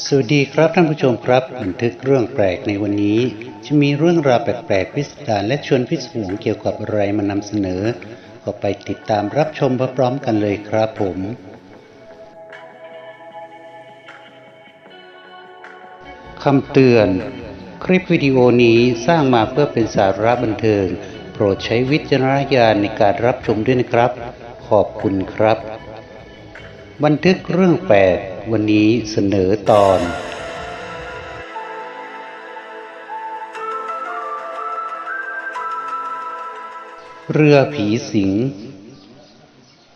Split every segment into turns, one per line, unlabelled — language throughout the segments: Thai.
สวัสดีครับท่านผู้ชมครับ บันทึกเรื่องแปลกในวันนี้ จะมีเรื่องราวแปลกๆพิสดารและชวนพิศวงเกี่ยวกับอะไรมานำเสนอ ก็ไปติดตามรับชมพร้อมๆกันเลยครับผม คำเตือน คลิปวิดีโอนี้สร้างมาเพื่อเป็นสาระบันเทิง โปรดใช้วิจารณญาณในการรับชมด้วยนะครับ ขอบคุณครับ บันทึกเรื่องแปลก วันนี้เสนอตอน เรือผีสิง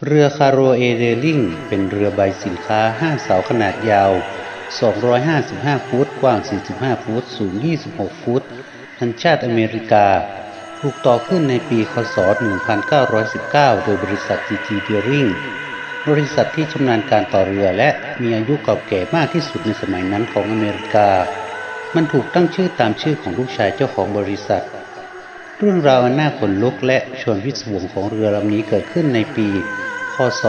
เรือคาโรเอเดลิงเป็นเรือใบสินค้า5เสาขนาดยาว 255 ฟุต กว้าง 45 ฟุต สูง 26 ฟุตสัญชาติอเมริกา ถูกต่อขึ้นในปีคศ 1919 โดยบริษัท GT Bearing บริษัทที่ชำนาญการต่อเรือและมีอายุเก่าแก่มากที่สุดในสมัยนั้นของอเมริกา มันถูกตั้งชื่อตามชื่อของลูกชายเจ้าของบริษัท เรื่องราวอันน่าขนลุกและชวนพิศวงของเรือลำนี้เกิดขึ้นในปีคศ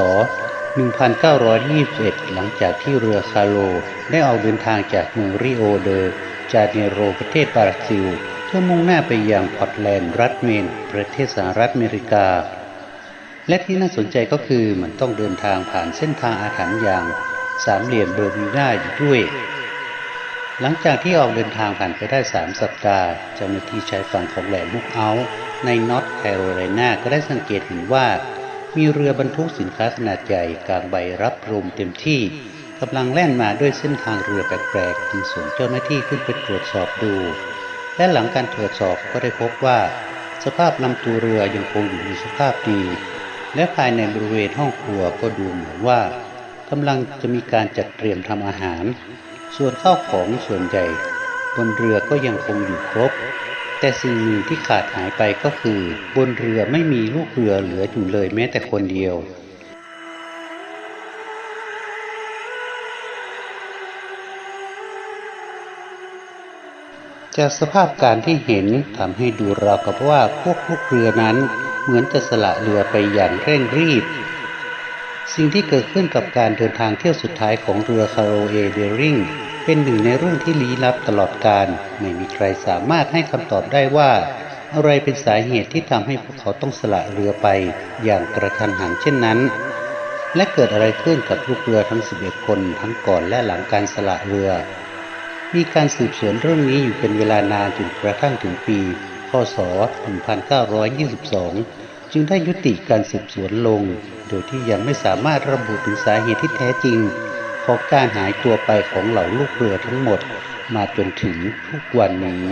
1921 หลังจากที่เรือคาโล ได้ออกเดินทางจากเมืองริโอเดจาเนโรประเทศบราซิล เพื่อมุ่งหน้าไปยังพอร์ตแลนด์รัฐเมน ประเทศสหรัฐอเมริกา และที่น่าสนใจก็คือมันต้องเดินทางผ่านเส้นทางอาถรรพ์อย่างสามเหลี่ยมเบอร์มิวดาอยู่ด้วย หลังจากที่ออกเดินทางผ่านไปได้ 3 สัปดาห์เจ้าหน้าที่ชายฝั่งของแหลมลุกเอาในนอร์ทแคโรไลนาก็ได้สังเกตเห็นว่า มีเรือบรรทุกสินค้าขนาดใหญ่กลางใบรับลมเต็มที่กำลังแล่นมาด้วยเส้นทางเรือแปลกๆจึงส่งเจ้าหน้าที่ขึ้นไปตรวจสอบดู และหลังการตรวจสอบก็ได้พบว่า สภาพลำตัวเรือยังคงอยู่ในสภาพดี และภายในบริเวณห้องครัวก็ดูเหมือนว่ากำลังจะมีการจัดเตรียมทำอาหาร ส่วนข้าวของส่วนใหญ่บนเรือก็ยังคงอยู่ครบ แต่สิ่งหนึ่งที่ขาดหายไปก็คือ บนเรือไม่มีลูกเรือเหลืออยู่เลยแม้แต่คนเดียวจากสภาพการที่เห็นทำให้ดูราวกับว่าพวกลูกเรือนั้น เหมือนจะสละเรือไปอย่างเร่งรีบ สิ่งที่เกิดขึ้นกับการเดินทางเที่ยวสุดท้ายของเรือคาโรเอเดริงเป็นหนึ่งในเรื่องที่ลี้ลับตลอดการไม่มีใครสามารถให้คำตอบได้ว่า อะไรเป็นสาเหตุที่ทำให้พวกเขาต้องสละเรือไปอย่างกระทันหันเช่นนั้น และเกิดอะไรขึ้นกับลูกเรือทั้ง 11 คนทั้งก่อนและหลังการสละเรือ มีการสืบสวนเรื่องนี้อยู่เป็นเวลานานจนกระทั่งถึงปี ศ 1922 จึงได้ยุติการสืบสวนลง โดยที่ยังไม่สามารถระบุถึงสาเหตุที่แท้จริงของการหายตัวไปของเหล่าลูกเรือทั้งหมด มาจนถึงทุกวันนี้